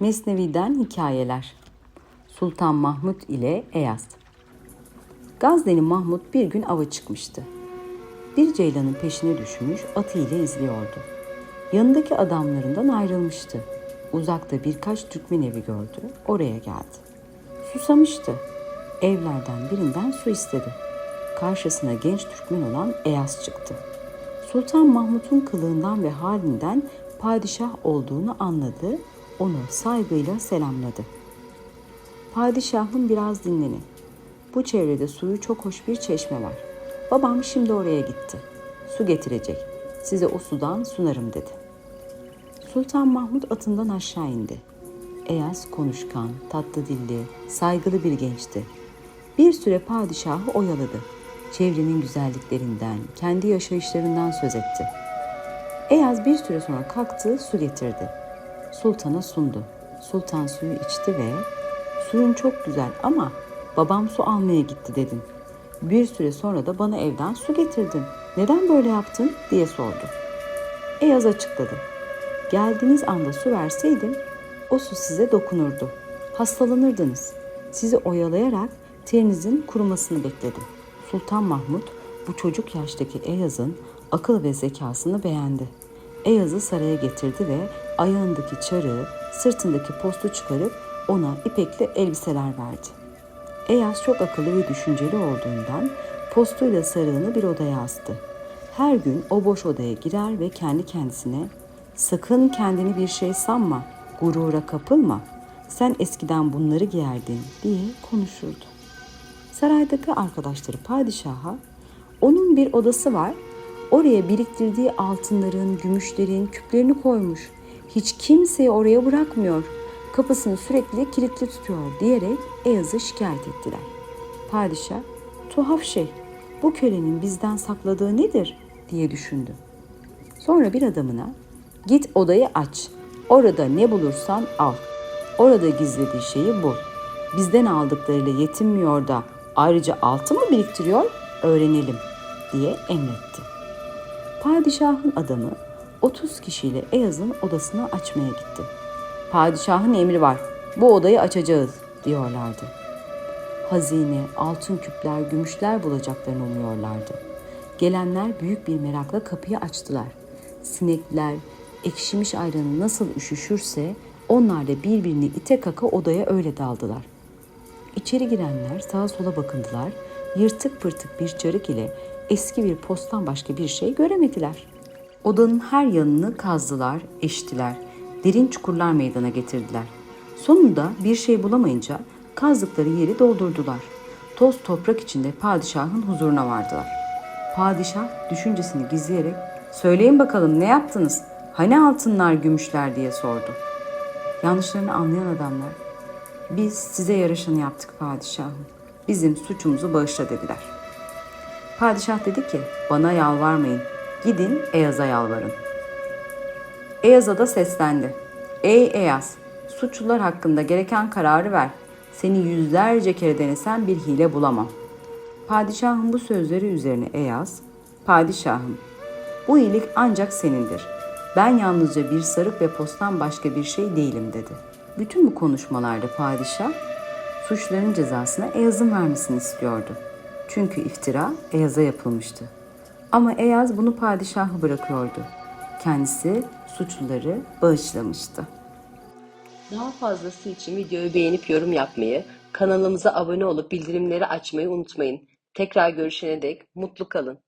Mesnevi'den hikayeler. Sultan Mahmut ile Eyaz. Gazneli Mahmut bir gün ava çıkmıştı. Bir ceylanın peşine düşmüş, atıyla izliyordu. Yanındaki adamlarından ayrılmıştı. Uzakta birkaç Türkmen evi gördü, oraya geldi. Susamıştı. Evlerden birinden su istedi. Karşısına genç Türkmen olan Eyaz çıktı. Sultan Mahmut'un kılığından ve halinden padişah olduğunu anladı, onu saygıyla selamladı. Padişahım biraz dinlenin. Bu çevrede suyu çok hoş bir çeşme var. Babam şimdi oraya gitti. Su getirecek. Size o sudan sunarım dedi. Sultan Mahmut atından aşağı indi. Eyaz konuşkan, tatlı dilli, saygılı bir gençti. Bir süre padişahı oyaladı. Çevrenin güzelliklerinden, kendi yaşayışlarından söz etti. Eyaz bir süre sonra kalktı, su getirdi. Sultana sundu. Sultan suyu içti ve suyun çok güzel ama babam su almaya gitti dedin. Bir süre sonra da bana evden su getirdin. Neden böyle yaptın diye sordu. Eyaz açıkladı. Geldiğiniz anda su verseydim o su size dokunurdu. Hastalanırdınız. Sizi oyalayarak terinizin kurumasını bekledim. Sultan Mahmut bu çocuk yaştaki Eyaz'ın akıl ve zekasını beğendi. Eyaz'ı saraya getirdi ve ayağındaki çarığı, sırtındaki postu çıkarıp ona ipekli elbiseler verdi. Eyaz çok akıllı ve düşünceli olduğundan postuyla sarığını bir odaya astı. Her gün o boş odaya girer ve kendi kendisine sakın kendini bir şey sanma, gurura kapılma, sen eskiden bunları giyerdin diye konuşurdu. Saraydaki arkadaşları padişaha onun bir odası var. Oraya biriktirdiği altınların, gümüşlerin, küplerini koymuş. Hiç kimseyi oraya bırakmıyor. Kapısını sürekli kilitli tutuyor diyerek Eyaz'ı şikayet ettiler. Padişah, tuhaf şey, bu kölenin bizden sakladığı nedir diye düşündü. Sonra bir adamına git odayı aç. Orada ne bulursan al. Orada gizlediği şeyi bul. Bizden aldıklarıyla yetinmiyor da ayrıca altın mı biriktiriyor öğrenelim diye emretti. Padişahın adamı 30 kişiyle Eyaz'ın odasını açmaya gitti. Padişahın emri var. Bu odayı açacağız diyorlardı. Hazine, altın küpler, gümüşler bulacaklarını umuyorlardı. Gelenler büyük bir merakla kapıyı açtılar. Sinekler, ekşimiş ayranı nasıl üşüşürse onlar da birbirini ite kaka odaya öyle daldılar. İçeri girenler sağa sola bakındılar. Yırtık pırtık bir çarık ile eski bir postan başka bir şey göremediler. Odanın her yanını kazdılar, eştiler. Derin çukurlar meydana getirdiler. Sonunda bir şey bulamayınca kazdıkları yeri doldurdular. Toz toprak içinde padişahın huzuruna vardılar. Padişah düşüncesini gizleyerek "Söyleyin bakalım ne yaptınız? Hani altınlar, gümüşler?" diye sordu. Yanlışlarını anlayan adamlar biz size yaraşanı yaptık padişahım. Bizim suçumuzu bağışla dediler. Padişah dedi ki bana yalvarmayın. Gidin Eyaz'a yalvarın. Eyaz'a da seslendi. Ey Eyaz, suçlular hakkında gereken kararı ver. Seni yüzlerce kere denesem bir hile bulamam. Padişahın bu sözleri üzerine Eyaz, Padişahım, bu iyilik ancak senindir. Ben yalnızca bir sarık ve postan başka bir şey değilim dedi. Bütün bu konuşmalarda padişah suçların cezasına Eyaz'ın vermesini istiyordu. Çünkü iftira Eyaz'a yapılmıştı. Ama Eyaz bunu padişahı bırakıyordu. Kendisi suçluları bağışlamıştı. Daha fazlası için videoyu beğenip yorum yapmayı, kanalımıza abone olup bildirimleri açmayı unutmayın. Tekrar görüşene dek mutlu kalın.